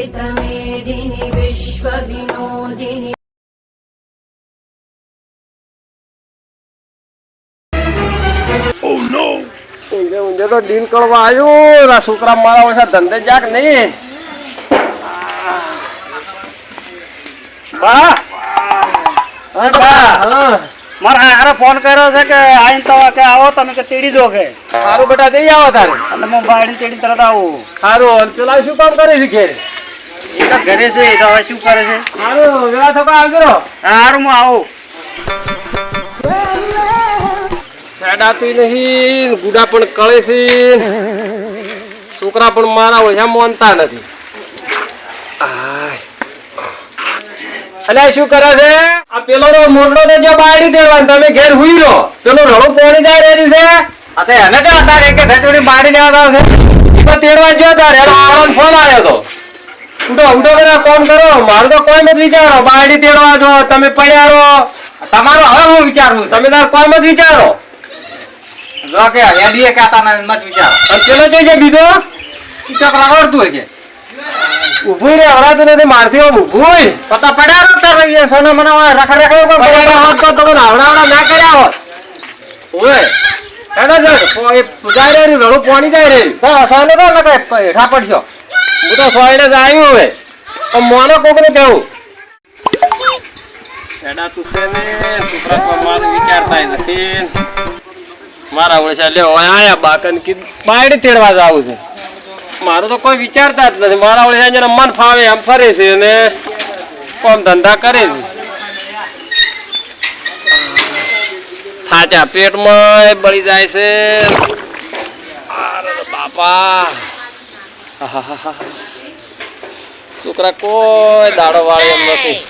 वेदमेदिनि विश्वविनोदिनि ઊંઝે ઊંઝે તો ડીલ કરવા આવ્યો આ છોકરા મારા ઓછા ધંધે જાક નહીં બા હા બા, હા. મારા હારે ફોન કર્યો છે કે આઈને તો કે આવો તમે કે તેડી દો કે સારું બેટા જઈ આવો તારે એટલે હું બાયડી તેડી તરત આવું સારું અને પેલા શું કામ કરે છે ઘેર એ તો ઘરે છે એ તો હવે શું કરે છે? સારું વેળા થકો આવજો. સારું હું આવું. ફેડાતું નહીં ગુડા પણ કળે છે. છોકરા પણ મારા ઓછા માનતા નથી. આય. શું કરે છે? આ પેલો નો મોરડો ને જો બાયડી દેવાનું તમે ઘેર હુઈ લો પેલો રડો પોણી જાય રેડી છે. અતે એને કે અત્યારે કે ધચોડી બાડી લેવા આવે છે. તો તેડવા ગયો તારે. એનો આવવાનો ફોન આવ્યો તો. ઉઠો ઉઠો બધા કોમ કરો. મારું તો કોઈ નથી વિચારો બાયડી તેડવા જો તમે પડ્યા રહો. તમારો હવે હું વિચારું તમે તાર કોઈ મત વિચારો. જો કે હેડીએ કાતા ના મત વિચાર. પેલો જોઈ બીજો. ચક રગડતું હશે. ઉભું રે હવડાતું નથી મારથી આમ ઉભું પતા પડ્યા રો તાર સોના મને રખડ રખડ પડ્યા હોત તો તમે નાવડાવડા ના કર્યા હોત. ઓય. હેડો જો એ જાય રે રડું પોણી જાય રે. સોને તો હેઠા પડશો. હું તો સોયને જ આવ્યું હવે. પણ મોનો કોકને છે ને, છોકરા મારું છે. તો કોઈ વિચારતા જ નથી. મારા ઓળશા જેને મન ફાવે એમ ફરે છે અને કોમ ધંધા કરે છે. થાચા પેટમાં બળી જાય છે. બાપા. છોકરા કોઈ દાડો વાળે એમ નથી.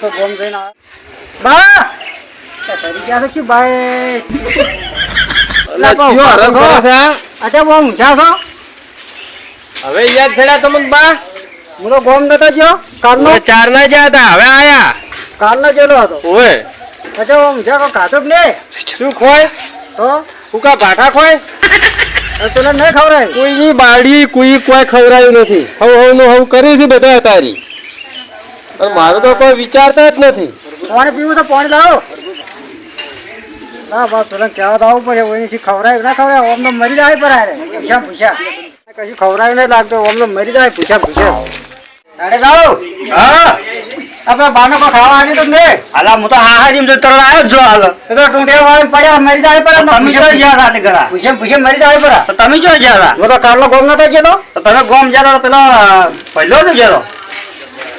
તો ગોમ જઈને આવે. બા ગયા ભાઈ? કરે ઊંચા હવે યાદ થયા તમને બા? હું તો ગોમ નતો ગયો. કાલનો? ચાર ના જ્યાં હતા હવે આયા. કાલનો જેલો હતો. ઓય અચ્છા કાઢો જ ને શું ખોય? તો? કુકા ભાઠા ખોય? તને નહીં ખવડાય કોઈની બાળી કોઈ કોઈ ખવડાયું નથી. હવ હવનું હવ કરી છે બધા તારી. પણ મારું તો કોઈ વિચારતા જ નથી. પાણી પીવું તો પાણી લાવો. ના બસ તને કહેવા તો આવું પડે ઓની શી ખવડાય ના ખવરાય ઓમ તો મરી જાય પર આરે પૂછ્યા પૂછ્યા કશું ખવડાય નહીં લાગતો ઓમ તો મરી જાય. પૂછ્યા પૂછ્યા તારે જાઓ હા. આપણે બાનો કો ખાવા આની તો ને હાલા હું તો હા હા જીમ જો તરત આવ્યો જો હાલ. તો વાળી પડ્યા મરી જાય પર તમે જો ગયા સાથે ઘરા? પૂછે પૂછે મરી જાય પર તો તમે જો ગયા હું તો કારલો ગોમ નતો તો તમે ગોમ તો પેલો પહેલો તો ગયો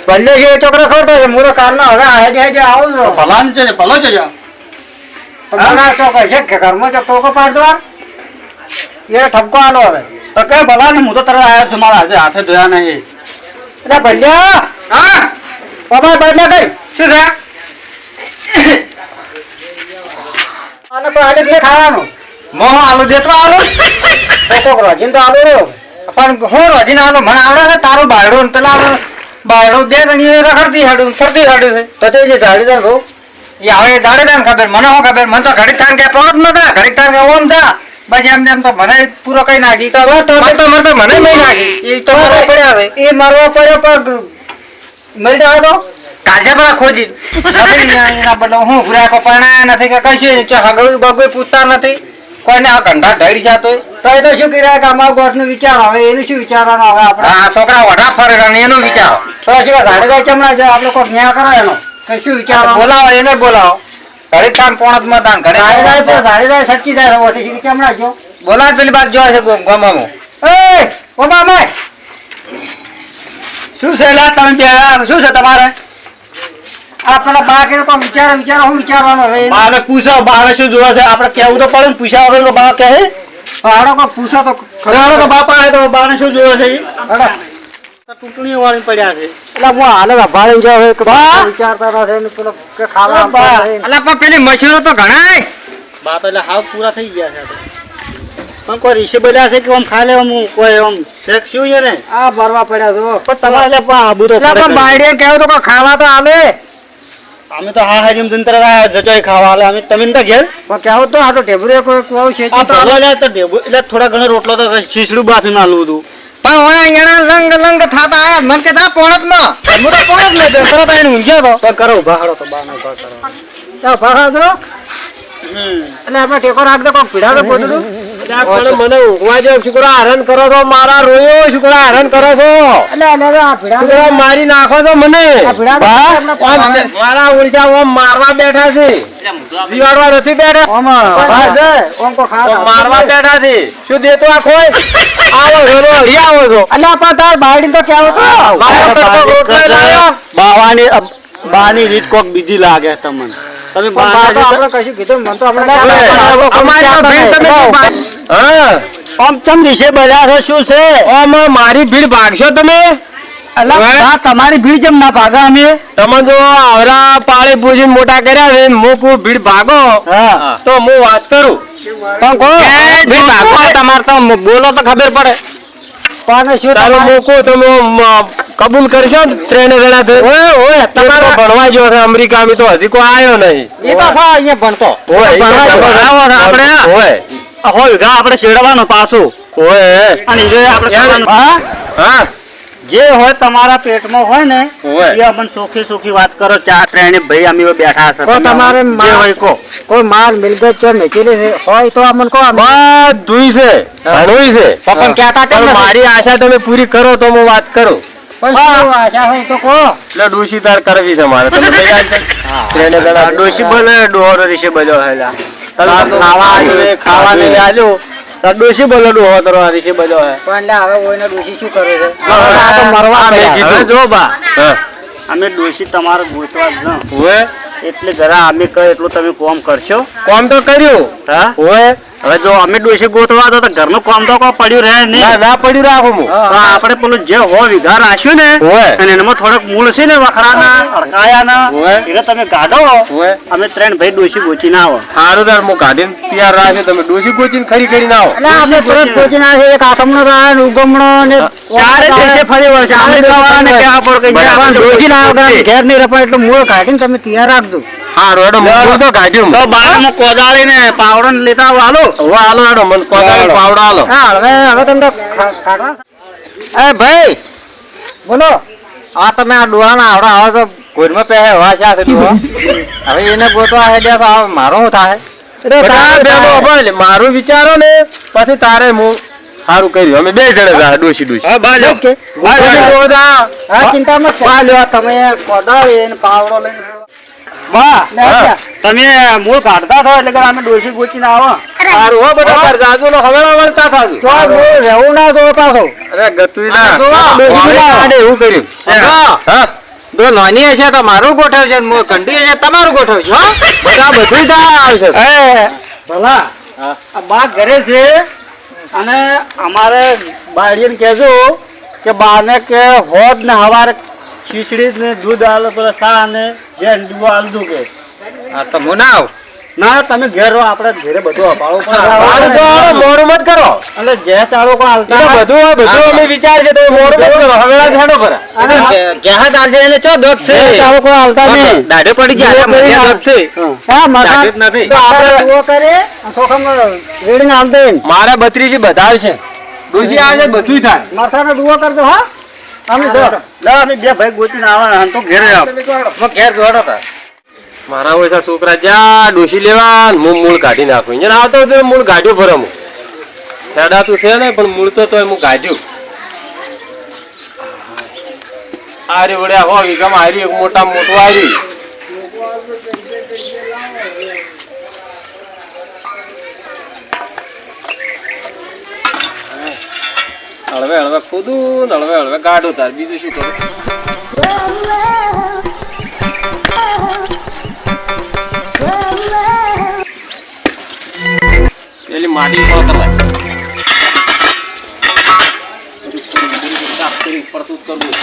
પહેલો છે ખવડતો છે. હું તો કારનો હવે હાજે હાજે આવું છું. ભલાનું છે ને ભલો છે જા. તમારા ચોકર છે કે ઘરમાં જો ટોકો પાડ દો એ ઠપકો આલો હવે. તો કઈ ભલાનું હું તો તરત આવ્યો છું મારા હાથે હાથે ધોયા નહીં. એટલે ભલ્યા! હા? બદલા કઈ શું છે આને કોઈ આલે બે ખાવાનું? મો આલુ દેતો આલુ. ટોકો રજીન તો આલો પણ હું રજીને આલુ? મને આવડે છે તારું બાયડું પેલા બાયડું બે જણી રખડતી હેડું ફરતી હેડું છે. તો તે જે જાડીદાર બહુ? એ હવે દાડે દાન ખબર? મને શું ખબર? મને તો ઘડીક તાન કે પગત નતા ઘડીક તાન કે ઓમ થા બસ એમ એમ તો મને પૂરો કઈ નાખી. તો તો મને નહીં નાખી. એ તો પડ્યા એ મારવા પડ્યો પગ મરી જવા તો કાજે પેલા ખોજી. એના બદલે હું ભૂરા પરણાયા નથી કે કશું હગવું બગવું પૂછતા નથી. કોઈને આ ગંધા ઢળી જતો તો એ તો શું કર્યા કે અમારા ગોઠનું વિચાર હવે એનું શું વિચારવાનું હવે આપણે? આ છોકરા વઢા ફરે છે ને એનું વિચારો. તો શું જાડેદાર ચમડા જો આપણે કોઈ ન્યા કરો એનો. કઈ શું વિચારો બોલાવો એને બોલાવો. ઘડીક થાન પોણતમાં દાન ઘડીક જાડેદાર સચ્ચી જાય હવે તો ચમડા જો? બોલાવ પેલી બાદ જોવા છે ગમામાં એ માય શું છે લા તમે બે? શું છે તમારે? આ પેલા બા કે કોઈ વિચાર વિચારો હું વિચારવાનો હવે. બાને પૂછો બાને શું જોવા છે? આપણે કેવું તો પડે ને પૂછ્યા વગર તો બા કહે બાળો કો પૂછો તો ખરાડો તો બાપા આવે તો બાને શું જોવા છે ઈ? વાળી પડ્યા છે. એટલે હું હાલે ભાડે જાવ. વિચારતા રહે ને પેલો કે ખાવા. અલા પણ પેલી મશીનો તો ઘણા બાપ એટલે હાવ પૂરા થઈ ગયા છે પણ કોઈ રીસે બધા છે કે આમ ખાલે આમ કોઈ આમ શેક શું છે ને? આ ભરવા પડ્યા છો. પણ તમારે પણ આબુ તો પણ. બાયડીએ તો ખાવા તો આવે અમે તો હા હારી જંતર જજોય ખાવા હાલે અમે તમે તો ઘેર? પણ કેવું તો આ તો ટેબરે કોઈ કુવાવું છે આ ભરવા જાય તો ઢેબુ એટલે થોડા ઘણા રોટલો તો શીશડું બાફી નાલું હતું પણ અહીંયા લંગ લંગ થાતા આયા. મન કે થા માં હું તો પોણક ને તરત આઈને ઊંઘ્યો તો. તો કરો ભાડો તો બાનો ઊભા કરો. તો દો એટલે આપણે ટેકો રાખ દો કોક પીડા તો પોતું ત્યાં પણ મને ઊંઘવા જાવ શુક્રા હેરાન કરો છો મારા રોયો કરો છો નાખો છો મને મારા ઉલટા ઓમ મારવા બેઠા છે જીવાડવા નથી બેઠા મારવા બેઠા છે શું દેતો આ કોઈ આવો છો રો, આવો છો અલ્યા પણ તાર બાયડી તો કેવું તો મારા પર તો રોટલો લાવ્યો. બાવાની બાની રીત કોક બીજી લાગે તમને તમે પણ બા તો બાના આપણે કશું કીધું મને તો આપણે તમે આમ ચમ દિશે બધા શું છે? ઓમ મારી ભીડ ભાગશો તમે? અલા તમારી ભીડ જેમ ના ભાગા અમે. તમે જો આવરા પાળે પૂછી મોટા કર્યા છે મૂકું ભીડ ભાગો. તો હું વાત કરું. પણ કહો ભીડ તમારે તો બોલો તો ખબર પડે. પણ શું તારું મૂકું તમે કબૂલ કરશો ત્રણે જણા તમારે ભણવા ગયો છે અમેરિકા તો હજી કોઈ આવ્યો નહીં. એ તો અહીંયા ભણતો. જો, ને આપણે આપણે શેડવાનો પાછું. ઓય. અને એ આપણે કરવાનું. હા? હા? જે હોય તમારા પેટમાં હોય ને. એ અમને સોખી સોખી વાત કરો ચા ત્રણે ભાઈ અમે બેઠા હશે. તમારે જે હોય કહો. કોઈ માલ મિલકત છે મેચેલી હોય તો અમને કહો અમે. છે. ઘણુંય છે. પણ કહેતા કેમ મારી આશા તમે પૂરી કરો તો હું વાત કરું. ડોશી તાર કરવી છે મારે. તમે ડોશી બોલે ડોહરો રીશે હેલા તમે ખાવા ખાવા આલ્યું, ખાવા નહીં ખાધું. આલ્યું. તો ડોશી બોલે હે પણ હવે કોઈને ડોશી શું કરે છે? આ તો મરવા મે કીધું. જો બા. અમે ડોશી તમારે ગોતવા ન. હોય એટલે જરા અમે કહે એટલું તમે કોમ કરશો? કોમ તો કર્યું. હા? ઓય હવે જો અમે ડોસી ગોતવા તો ઘરનું કામ તો કોઈ પડ્યું રહે નહીં. ના પડ્યું રાખું હું. આપણે પેલું જે હો વિઘા રાખ્યું ને. અને એમાં થોડોક મૂળ છે ને વખડાના અડકાયાના. એટલે તમે ગાઢો અમે ત્રણ ભાઈ ડોસી ગોચી ના આવો. સારું તાર હું કાઢીને તૈયાર રાખે તમે ડોસી કોચીને ખરી આવો. એટલે આપણે પરત પહોંચીને આવે એક આઠમનો રાહ ઉગમણો ને ચારે દેશે ફરી વળશે. ચારે અમેરિકા દેશે વાળાને ફરી કહેવા પડે કે ના આવે ઘેર નહીં રપાય એટલે મૂળ કાઢીને તમે તૈયાર રાખજો. હારું હેડો હું તો કાઢ્યું તો કોદાળી ને પાવડો ને લેતા આવો હાલો. હવે હાલો હેડો મને કોદાળી પાવડા હાલો હા હવે હવે તમને કાઢવા? એ ભાઈ! બોલો. આ તમે આ ડોહાના આવડા આવો તો ઘોરમાં પહેરે હવા છે આ તો હવે એને ગોતવા હેડ્યા તો આ મારો શું થાય? મારું વિચારો ને પછી તારે હું સારું કર્યું. અમે બે જણે જા ડોસી ડોશી. બાજો ઓકે. હા ચિંતા તમે કોદાળી ને પાવડો લઈને બા. તમે મૂળ કાઢતા થો એટલે કે અમે ગોચી ના આવો. સારું હો બધા તાર જાજુ નો હવે વળતા થાજો. તો મૂળ રહેવું ના જો પાછો અરે ગતુઈ ના. ડોસી ના. આડે એવું કર્યું. હા. હા. જો નાની હશે તો મારું ગોઠવ ને મો- કંઠી હશે તમારું ગોઠવશે હો. બધા બધું આવશે. એ ભલા. આ બા ઘરે છે અને અમારે બાળીને કહેજો કે બાને કે હોદ ને હવારે ખીચડી ને દૂધ આલો પેલા સા ને જે અંડું આલદું કે. હા તો મુનાવ. ના તમે ઘેર રહો આપણે ઘેરે બધું અપાડવું પણ મોડું મત કરો. એટલે જે ચાલો કોઈ એ હાલતા બધું બધું અમે વિચાર છે તો મોડું મત કરો હવેળા જ હેડો ક્યાં જહાજ ચાલશે એને ચો દોત છે? ચાલો કોઈ હાલતા નહીં. દાઢે પડી ગયા, મને દોત છે? હા મારા નથી. તો આપણે જુઓ કરે ચોખમ રેડીને દે મારા બત્રીજી બધા આવશે ડોશી આવશે બધું થાય. માથાનો દુઓ કરજો હા. અમે અમે બે ભાઈ ગોતીને આવવાના તો ઘેરે ઘેર જોડો તા મારા ઓછા છોકરા જ્યાં ડોસી લેવા ને હું મૂળ કાઢી નાખું. અહીંયા આવતો મૂળ કાઢ્યું ફરે હું હેડાતું છે ને પણ મૂળ તો તોય હું કાઢ્યું આરી વડ્યા હો વીઘામાં હારી એક મોટા મોટું હારી હળવે હળવે ખોદું ને હળવે હળવે કાઢું તાર. બીજું શું કરું? પેલી માટી પણ કરાય પડતું કરવું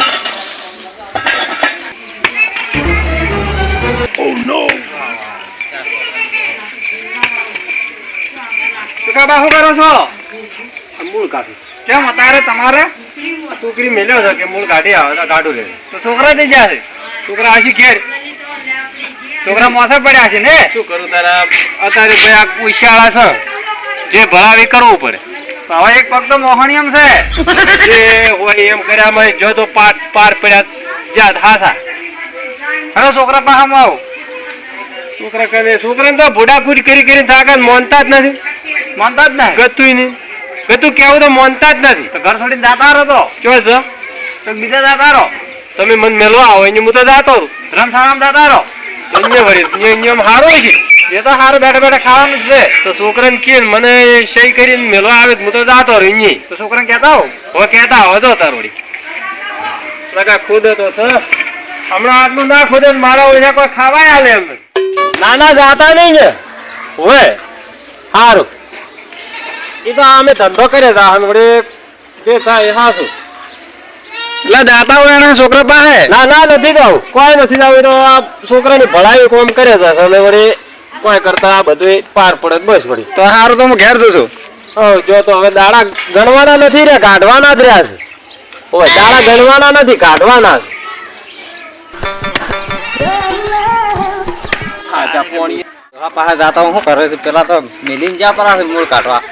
કરો છો? મૂળ કાઢું કેમ? અત્યારે તમારે છોકરી મેલ્યો છે કે મૂળ ગાડી આવે તો ગાડું લે તો છોકરા થઈ જશે છોકરા આશી ઘેર? છોકરા મોસે પડ્યા છે ને? શું કરું તારા? અત્યારે ભાઈ આ ઉશાળા છે. જે ભરાવી કરવું પડે. હવે એક પગ તો મોહણીયમ છે. જે હોય એમ કર્યામાં જો તો પાર પાર પડ્યા જ્યાં હાસા હવે છોકરા પાસે આવો. છોકરા કરે છોકરાને તો ભોડાકૂટ કરી કરી થાકે મોનતા જ નથી. માનતા જ નહીં. ગતું નહીં. ગતું કેવું તો મોનતા જ નથી. તો ઘર છોડીને જાતા રહો તો. ચો છો? તો બીજા જાતા રહો તમે મન મેલવા આવો એની હું તો જાતો રહું રમસાણામાં જાતા રહો અન્ય વળી નિયમ સારું છે. એ તો સારું બેઠા બેઠા ખાવાનું છે. તો છોકરાને કે મને સહી કરીને મેલવા આવે તો હું તો જાતો રહું અહીં તો છોકરાને કહેતા હો હવે કહેતા હો તો વળી. લગા ખુદ તો હમણાં આટલું ના ખુદે ને મારા ઓછા કોઈ ખાવાય આલે એમ ના ના જાતા નહીં ને. હોય સારું એ તો અમે ધંધો કરે તા અને જે થાય એ સાચું એટલે દાતા હોય એના છોકરા પાસે? ના ના નથી જાવું કોઈ નથી જાવું તો આ છોકરાની ભલાઈ કોમ કરે છે. કોઈ કરતા આ બધું પાર પડે બસ વળી. તો સારું તો હું ઘેર જઉં છું. હવ, જો તો હવે દાડા ગણવાના નથી રે કાઢવાના જ રહ્યા છે. ઓય દાડા ગણવાના નથી કાઢવાના છે. આજા પોણી. હા જાતા કરે પેલા તો મિલીને જ્યાં પર મૂળ કાઢવા.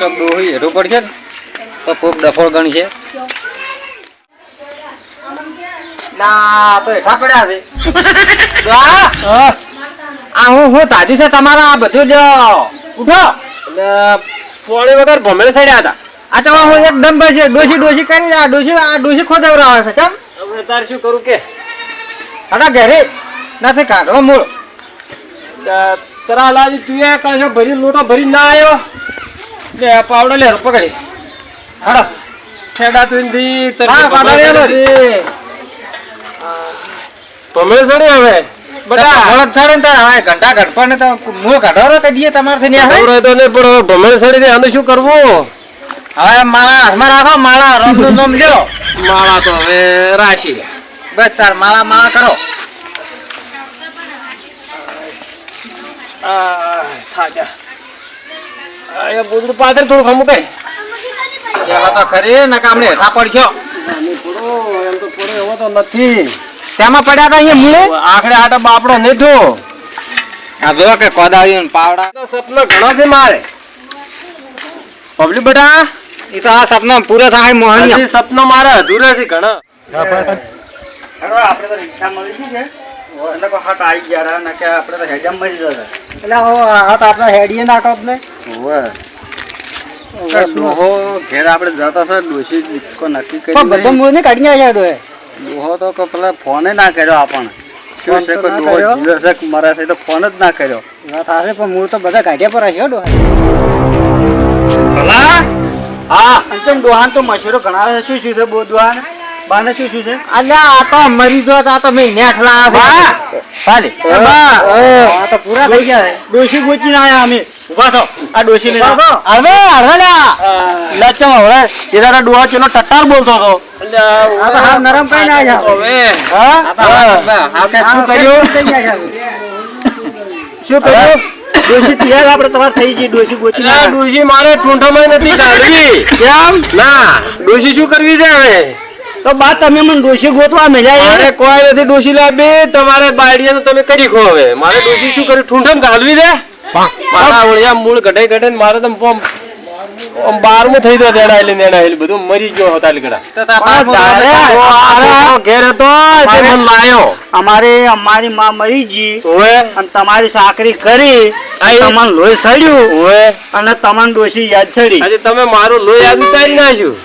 ચોક ડોહી હેઠું પડશે ને? તો કોક ડફોળ ગણી છે. ના તો હેઠા પડ્યા છે. આ આ હું હું તાજી છે તમારા આ બધું જ ઉઠો. એટલે વગર ભમેલ સડ્યા હતા. આ તો હું એકદમ બસ ડોસી ડોસી કરી આ ડોસી આ ડોસી ખોદવરાવે છે કેમ? હવે તાર શું કરું કે? હટા ઘરે નથી મૂળ. તરા લાજી તું એ કણસો ભરી લોટો ભરી ના આવ્યો? સડી હવે? બધા ઓળખ થાય ને હવે ઘંટા ઘડપા ને તો કાઢવાનો કદીએ તમારે ને હવે તો નહીં પણ હવે સડી દે આનું શું કરવું? હવે માળા હાથમાં રાખો માળા રમનું નામ લ્યો. માળા તો હવે રાશી. બસ તાર માળા માળા કરો. થાજા. એ બોદડું પાછળ થોડું ખમું કઈ પેલા તો ખરી ને કામણે હેઠા પડશો. પૂરો એમ તો પૂરો એવો તો નથી. તેમાં પડ્યા હતા અહીંયા મૂળે? આખરે આટા બાપડો નેઠો આ જો કે કોદાળી ને પાવડા. તો સપના ઘણા છે મારે. પબ્લિક બેટા એ તો આ સપના પૂરા થાય મોહનિયા. હજી સપના મારે અધૂરા છે ઘણા. આપણે તો રિક્ષા મળી છે કે? એટલે કોઈ હટ આવી ગયા રહ્યા ને આપણે તો હેજામ મળી જશે એટલે હો આ આપણે હેડીએ નાખો જ ને ડોહો ઘેર આપણે જતા છે ડોશી કો નક્કી કરી બધો મૂળ ને કાઢી નાખ્યા ડોહે ડોહો તો કે પેલા ફોને ના કર્યો આપણને. શું ફોન છે તો ડોહો કર્યો. જીવે છે કે મરે છે તો ફોન જ ના કર્યો. પણ મૂળ તો બધા કાઢ્યા પર હશે ડોહે. ભલા? હા અંચમ ડોહાન તો મશીરો ઘણા શું શું છે ડોહાન? બાને શું શું છે? અલ્યા આ તો મરી જો આ તો મેં નેઠ લાવ્યા છે. ચાલે આ તો પૂરા થઈ ગયા ડોશી ગોચી ના આયા અમે. ઊભા થો. આ ડોશી ને ઊભા થો. હવે હરવાડ્યા લચમ હવે. એ ના ડોહા ચનો ટટ્ટાર બોલતો હતો. આ તો હાવ નરમ કઈ ના જાય હવે. હા? આ તો હાવ- હાવ કે શું કર્યું? થઈ ગયા શું કર્યું? ડોશી તૈયાર આપણે તમારે થઈ ગઈ. ડોશી ગોચી ના ડોશી મારે ઠૂંઠામાં નથી કાઢવી. કેમ? ના ડોશી શું કરવી છે હવે? તો બા તમે મને ડોશી ગોતવા મળ્યા અરે કોઈ નથી ડોશી લાવી તમારે બાયડીયા તમે કરી ખો હવે. મારે ડોશી શું કરી ઠૂંઠમ ઘાલવી દે. મારા ઓળિયા મૂળ ગઢાઈ ગઢે મારે તો આમ- આમ બારમું થઈ ગયો દેણા એટલે દેણા એટલે બધું મરી ગયો હતા લીકડા. ઘેર હતો? તે મને લાયો. અમારે અમારી માં મરી ગઈ. અને તમારી સાકરી કરી. તમને લોહી સડ્યું. અને તમને ડોશી યાદ સડી. તમે મારું લોહી યાદ ઉતારી નાખ્યું.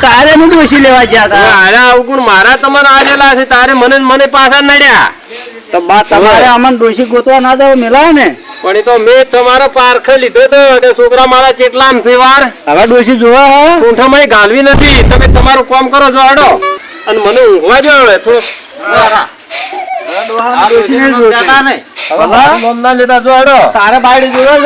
તારે હું દોષી લેવા ગયા હતા? અરે અવગુણ મારા તમારા આવેલા છે તારે મને મને પાછા નડ્યા. તો બા તમારે અમન દોષી ગોતવા ના દો મેલાય ને. પણ એ તો મેં તમારો પારખ લીધો તો અને છોકરા મારા ચેટલામ છે વાર? હવે દોષી જોવા હે? ઊંઠામાં ગાલવી નથી. તમે તમારું કામ કરો છો હડો. અને મને ઊંઘવા જો હવે થોડું. ડોશીને જોતા ભલા? ના લેતા જો હડો તારે બાયડી જોવા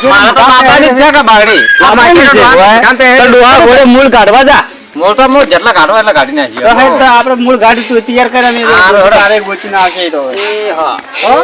છે? મારા તો બાપાની કે આ ડોહા. તે તો ઘોડે મૂળ કાઢવા જા. મોટો મોટ જેટલા કાઢો એટલા કાઢી તો નાખીએ તો આપણે મૂળ ગાડી તું તૈયાર કર્યા હારું, હેડો. તારે ગોચીને આવશે તો એ હા. હો?